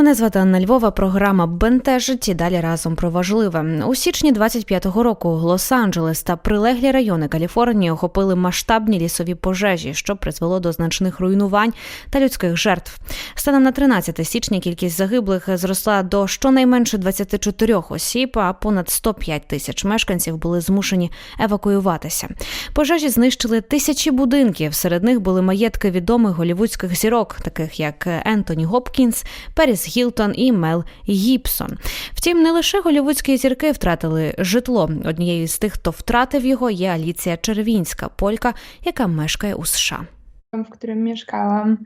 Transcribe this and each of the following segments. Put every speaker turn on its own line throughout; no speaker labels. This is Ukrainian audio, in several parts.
Мене звати Анна Львова. Програма Бентежить і далі разом про важливе. У січні 25-го року Лос-Анджелес та прилеглі райони Каліфорнії охопили масштабні лісові пожежі, що призвело до значних руйнувань та людських жертв. Станом на 13 січня кількість загиблих зросла до щонайменше 24 осіб, а понад 105 тисяч мешканців були змушені евакуюватися. Пожежі знищили тисячі будинків. Серед них були маєтки відомих голівудських зірок, таких як Ентоні Гопкінс, Періс Гілтон і Мел Гібсон. Втім, не лише голівудські зірки втратили житло. Однією з тих, хто втратив його, є Аліція Червінська, полька, яка мешкає у США.
В котором którym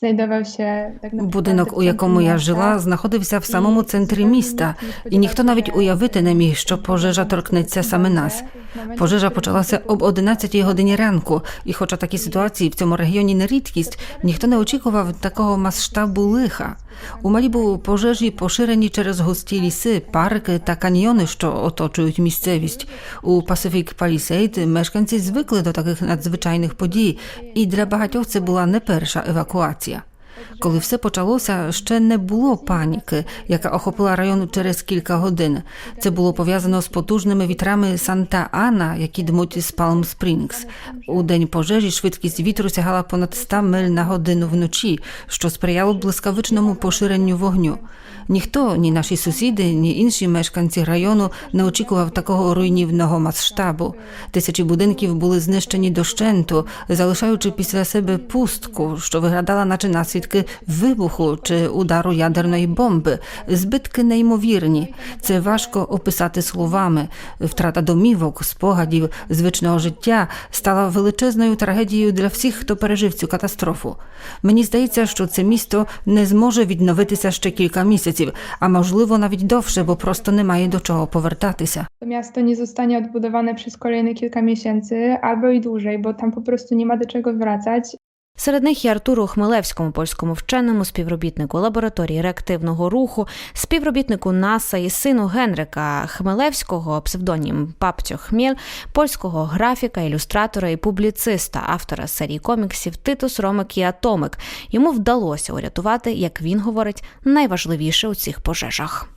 znajdował się
Будинок, у якому я жила, знаходився в самому центрі міста, і ніхто навіть уявити не міг, що пожежа торкнеться саме нас. Пожежа почалася об 11 годині ранку, і хоча такі ситуації в цьому регіоні не рідкість, ніхто не очікував такого масштабу лиха. У Малібу пожежі поширені через густі ліси, парки та каньйони, що оточують місцевість. У Pacific Palisade мешканці звикли до таких надзвичайних подій, і для багатьох це була не перша евакуація. Коли все почалося, ще не було паніки, яка охопила район через кілька годин. Це було пов'язано з потужними вітрами Санта-Ана, які дмуть з Палм Спрінгс. У день пожежі швидкість вітру сягала понад 100 миль на годину вночі, що сприяло блискавичному поширенню вогню. Ніхто, ні наші сусіди, ні інші мешканці району не очікував такого руйнівного масштабу. Тисячі будинків були знищені дощенту, залишаючи після себе пустку, що виглядала, наче наслідки вибуху чи удару ядерної бомби. Збитки неймовірні. Це важко описати словами. Втрата домівок, спогадів, звичного життя стала величезною трагедією для всіх, хто пережив цю катастрофу. Мені здається, що це місто не зможе відновитися ще кілька місяців, а можливо навіть довше, бо просто немає до чого повертатися.
To miasto nie zostanie odbudowane przez kolejne kilka miesięcy albo i dłużej, bo tam po prostu nie ma do czego wracać.
Серед них є Артуру Хмелевському, польському вченому, співробітнику лабораторії реактивного руху, співробітнику НАСА і сину Генрика Хмелевського, псевдонім Паптьо Хмєль, польського графіка, ілюстратора і публіциста, автора серії коміксів Титус, Ромик і Атомик. Йому вдалося урятувати, як він говорить, найважливіше у цих пожежах.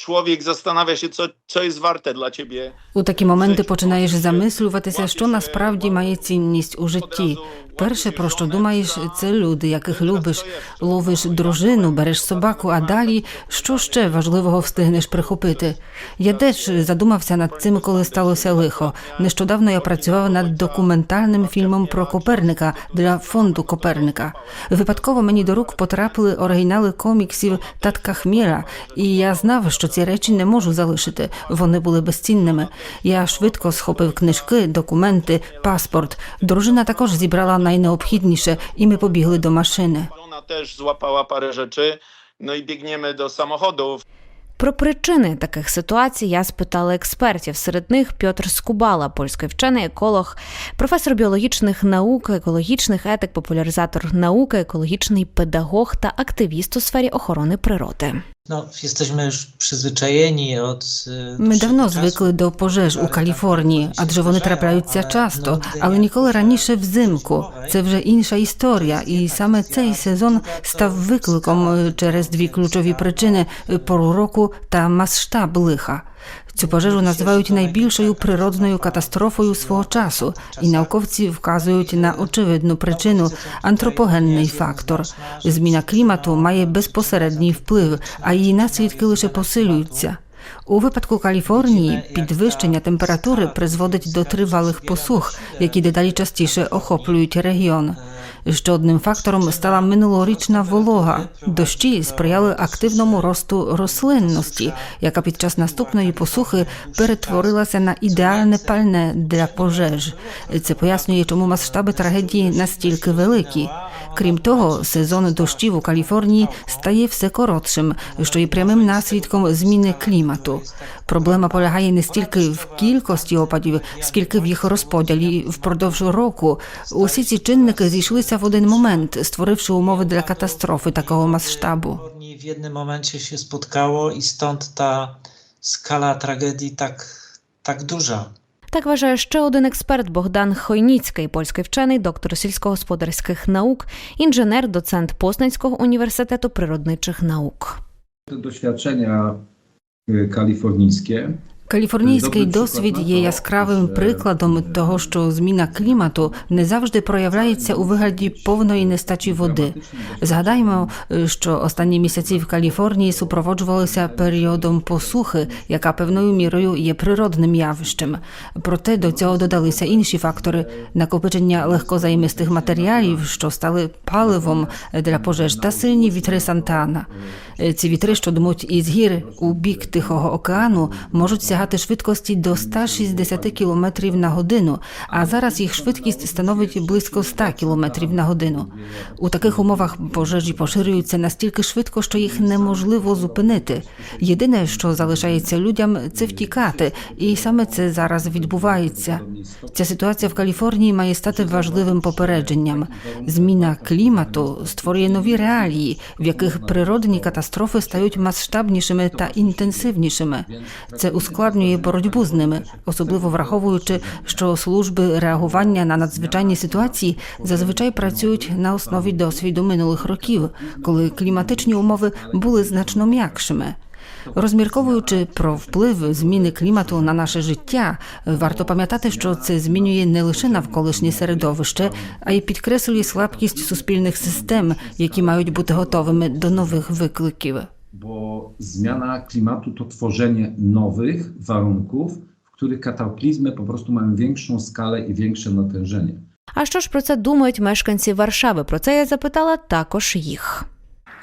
Człowiek zastanawia się, co, co jest warte dla ciebie.
У такі моменти починаєш замислюватися, що насправді має цінність у житті. Перше, про що думаєш, це люди, яких любиш. Ловиш дружину, береш собаку, а далі що ще важливого встигнеш прихопити? Я теж задумався над цим, коли сталося лихо. Нещодавно я працював над документальним фільмом про Коперника для фонду Коперника. Випадково мені до рук потрапили оригінали коміксів Татка Хміра, і я знав, що ці речі не можу залишити. Вони були безцінними. Я швидко схопив книжки, документи, паспорт. Дружина також зібрала найнеобхідніше, і ми побігли до машини.
Ona też złapała parę rzeczy, no i biegniemy do samochodów.
Про причини таких ситуацій я спитала експертів. Серед них Пьотр Скубала, польський вчений еколог, професор біологічних наук, екологічних етик, популяризатор науки, екологічний педагог та активіст у сфері охорони природи.
No, jesteśmy już przyzwyczajeni od. e,
Ми давно
dłuższego
звикли
czasu.
до пожеж у Каліфорнії, адже вони трапляються часто, але ніколи раніше взимку. Це вже інша історія, і саме цей сезон став викликом е, через дві ключові причини е, пору року та масштаб лиха. Цю пожежу називають найбільшою природною катастрофою свого часу, і науковці вказують на очевидну причину антропогенний фактор. Зміна клімату має безпосередній вплив, а її наслідки лише посилюються. У випадку Каліфорнії підвищення температури призводить до тривалих посух, які дедалі частіше охоплюють регіон. Ще одним фактором стала минулорічна волога. Дощі сприяли активному росту рослинності, яка під час наступної посухи перетворилася на ідеальне пальне для пожеж. Це пояснює, чому масштаби трагедії настільки великі. Крім того, сезон дощів у Каліфорнії стає все коротшим, що є прямим наслідком зміни клімату. Проблема полягає не стільки в кількості опадів, скільки в їх розподілі впродовж року. Усі ці чинники зійшлися в один момент, створивши умови для катастрофи такого масштабу.
W jednym momencie się spotkało i stąd ta skala tragedii tak, tak duża.
Так вважає ще один експерт Богдан Хойніцький, польський вчений, доктор сільськогосподарських наук, інженер, доцент Познанського університету природничих наук.
Te doświadczenia y, kalifornijskie
Каліфорнійський досвід є яскравим прикладом того, що зміна клімату не завжди проявляється у вигляді повної нестачі води. Згадаймо, що останні місяці в Каліфорнії супроводжувалися періодом посухи, яка певною мірою є природним явищем. Проте до цього додалися інші фактори накопичення легкозаймистих матеріалів, що стали паливом для пожеж, та сильні вітри Сантана. Ці вітри, що дмуть із гір у бік Тихого океану, можуть сягати швидкості до 160 км на годину, а зараз їх швидкість становить близько 100 км на годину. У таких умовах пожежі поширюються настільки швидко, що їх неможливо зупинити. Єдине, що залишається людям, це втікати, і саме це зараз відбувається. Ця ситуація в Каліфорнії має стати важливим попередженням. Зміна клімату створює нові реалії, в яких природні катастрофи стають масштабнішими та інтенсивнішими. Це ускладнює боротьбу з ними, особливо враховуючи, що служби реагування на надзвичайні ситуації зазвичай працюють на основі досвіду минулих років, коли кліматичні умови були значно м'якшими. Розмірковуючи про вплив зміни клімату на наше життя, варто пам'ятати, що це змінює не лише навколишнє середовище, а й підкреслює слабкість суспільних систем, які мають бути готовими до нових викликів.
bo zmiana klimatu to tworzenie nowych warunków, w których kataklizmy po prostu mają większą skalę i większe natężenie.
А що ж про це думають мешканці Варшави? Про це я запитала також їх.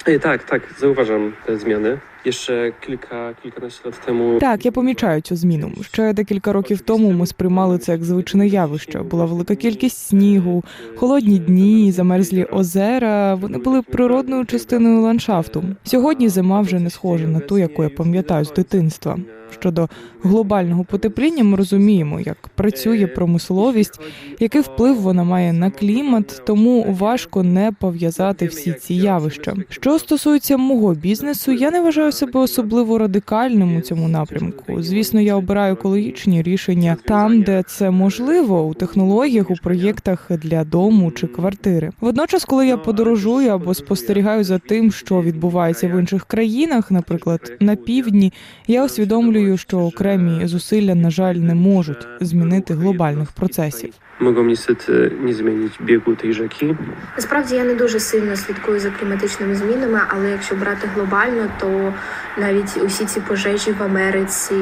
E, Tak, tak, zauważam te zmiany. Jeszcze кілька кільканадцять lat тому
Так, я помічаю цю зміну. Ще декілька років тому ми сприймали це як звичне явище. Була велика кількість снігу, холодні дні, замерзлі озера. Вони були природною частиною ландшафту. Сьогодні зима вже не схожа на ту, яку я пам'ятаю з дитинства. Щодо глобального потепління, ми розуміємо, як працює промисловість, який вплив вона має на клімат, тому важко не пов'язати всі ці явища. Що стосується мого бізнесу, я не вважаю себе особливо радикальним у цьому напрямку. Звісно, я обираю екологічні рішення там, де це можливо, у технологіях, у проєктах для дому чи квартири. Водночас, коли я подорожую або спостерігаю за тим, що відбувається в інших країнах, наприклад, на півдні, я усвідомлюю, що окремі зусилля, на жаль, не можуть змінити глобальних процесів.
mogą niestety nie zmienić biegu tej rzeki.
Насправді я не дуже сильно слідкую за кліматичними змінами, але якщо брати глобально, то навіть усі ці пожежі в Америці,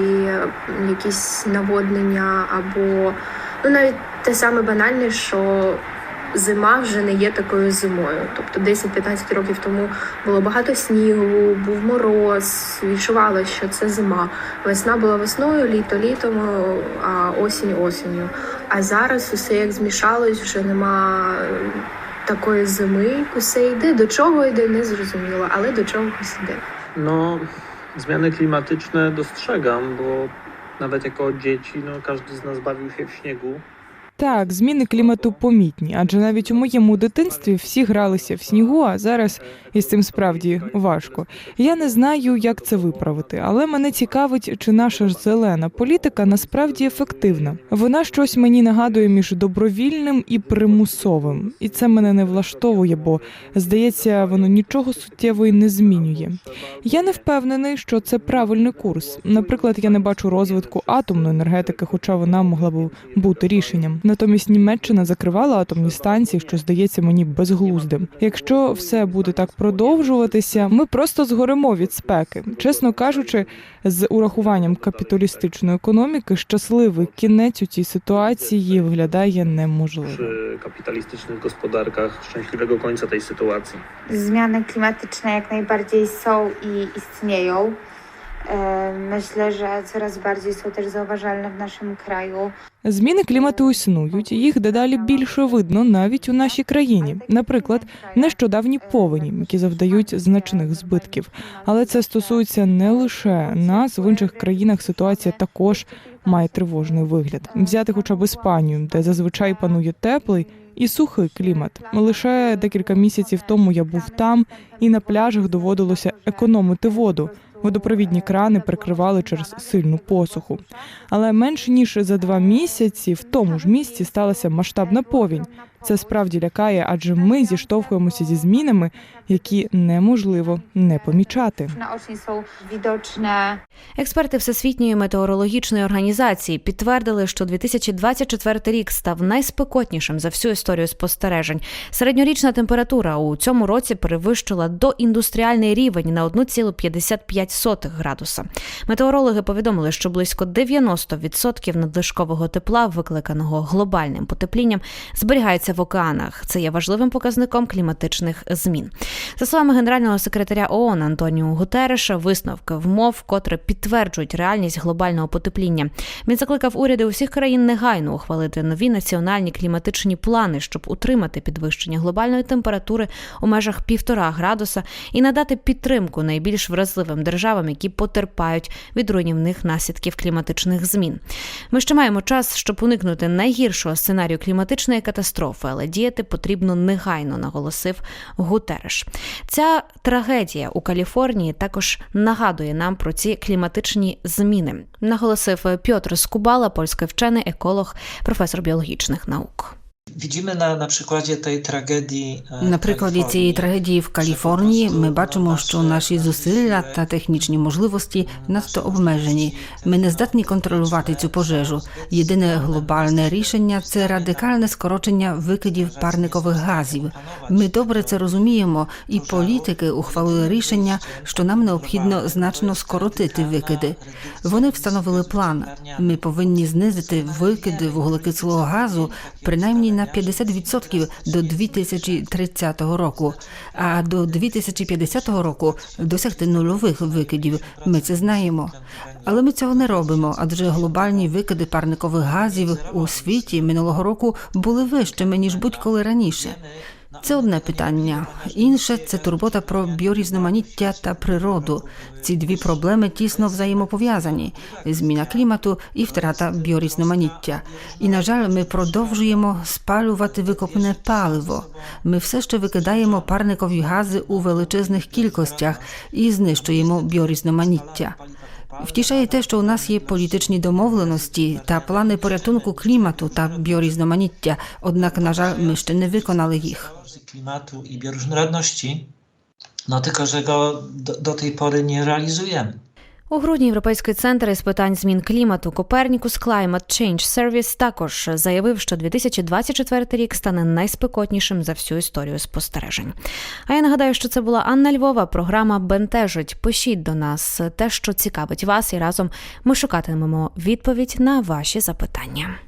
якісь наводнення або ну навіть те саме банальне, що зима вже не є такою зимою. Тобто 10-15 років тому було багато снігу, був мороз, відчувало, що це зима. Весна була весною, літо літом, а осінь осінню. А зараз усе як змішалось, вже нема е, такої зими, усе йде. До чого йде, не зрозуміло, але до чогось йде.
No, zmiany klimatyczne dostrzegam, bo nawet jako dzieci, no każdy z nas bawił się w śniegu.
Так, зміни клімату помітні, адже навіть у моєму дитинстві всі гралися в снігу, а зараз із цим справді важко. Я не знаю, як це виправити, але мене цікавить, чи наша ж зелена політика насправді ефективна. Вона щось мені нагадує між добровільним і примусовим, і це мене не влаштовує, бо здається, воно нічого суттєво й не змінює. Я не впевнений, що це правильний курс. Наприклад, я не бачу розвитку атомної енергетики, хоча вона могла б бути рішенням. Натомість Німеччина закривала атомні станції, що здається мені безглуздим. Якщо все буде так продовжуватися, ми просто згоремо від спеки. Чесно кажучи, з урахуванням капіталістичної економіки, щасливий кінець у цій ситуації виглядає неможливо.
Przy kapitalistycznych gospodarkach szczęśliwego końca tej sytuacji.
Zmiany klimatyczne jak najbardziej są i istnieją. E, Myślę, że coraz bardziej są też zauważalne w naszym kraju.
Зміни клімату існують, їх дедалі більше видно навіть у нашій країні. Наприклад, нещодавні повені, які завдають значних збитків. Але це стосується не лише нас, в інших країнах ситуація також має тривожний вигляд. Взяти хоча б Іспанію, де зазвичай панує теплий і сухий клімат. Лише декілька місяців тому я був там, і на пляжах доводилося економити воду. Водопровідні крани прикривали через сильну посуху. Але менше ніж за два місяці в тому ж місці сталася масштабна повінь. Це справді лякає, адже ми зіштовхуємося зі змінами, які неможливо не помічати.
Експерти Всесвітньої метеорологічної організації підтвердили, що 2024 рік став найспекотнішим за всю історію спостережень. Середньорічна температура у цьому році перевищила доіндустріальний рівень на 1,55 градуса. Метеорологи повідомили, що близько 90% надлишкового тепла, викликаного глобальним потеплінням, зберігається в океанах. Це є важливим показником кліматичних змін. За словами генерального секретаря ООН Антоніо Гутереша, висновки вмов, котре підтверджують реальність глобального потепління. Він закликав уряди усіх країн негайно ухвалити нові національні кліматичні плани, щоб утримати підвищення глобальної температури у межах півтора градуса і надати підтримку найбільш вразливим державам, які потерпають від руйнівних наслідків кліматичних змін. Ми ще маємо час, щоб уникнути найгіршого сценарію кліматичної катастрофи, але діяти потрібно негайно, наголосив Гутереш. Ця трагедія у Каліфорнії також нагадує нам про ці кліматичні зміни, наголосив Пьотр Скубала, польський вчений, еколог, професор біологічних наук.
Widzimy na, na przykładzie tej tragedii.
На прикладі цієї трагедії в Каліфорнії ми бачимо, що наші зусилля та технічні можливості надто обмежені. Ми не здатні контролювати цю пожежу. Єдине глобальне рішення це радикальне скорочення викидів парникових газів. Ми добре це розуміємо, і політики ухвалили рішення, що нам необхідно значно скоротити викиди. Вони встановили план. Ми повинні знизити викиди вуглекислого газу принаймні на 50% до 2030 року, а до 2050 року досягти нульових викидів. Ми це знаємо. Але ми цього не робимо, адже глобальні викиди парникових газів у світі минулого року були вищими ніж будь-коли раніше. Це одне питання. Інше це турбота про біорізноманіття та природу. Ці дві проблеми тісно взаємопов'язані: зміна клімату і втрата біорізноманіття. І на жаль, ми продовжуємо спалювати викопне паливо. Ми все ще викидаємо парникові гази у величезних кількостях і знищуємо біорізноманіття. Втішає те, що у нас є політичні домовленості та плани порятунку клімату та біорізноманіття. Однак, на жаль, ми ще не виконали їх.
klimatu i bioróżnorodności, no tylko że go do, do tej pory nie realizujemy.
У грудні Європейський центр із питань змін клімату Copernicus Climate Change Service також заявив, що 2024 рік стане найспекотнішим за всю історію спостережень. А я нагадаю, що це була Анна Львова. Програма Бентежить. Пишіть до нас те, що цікавить вас, і разом ми шукатимемо відповідь на ваші запитання.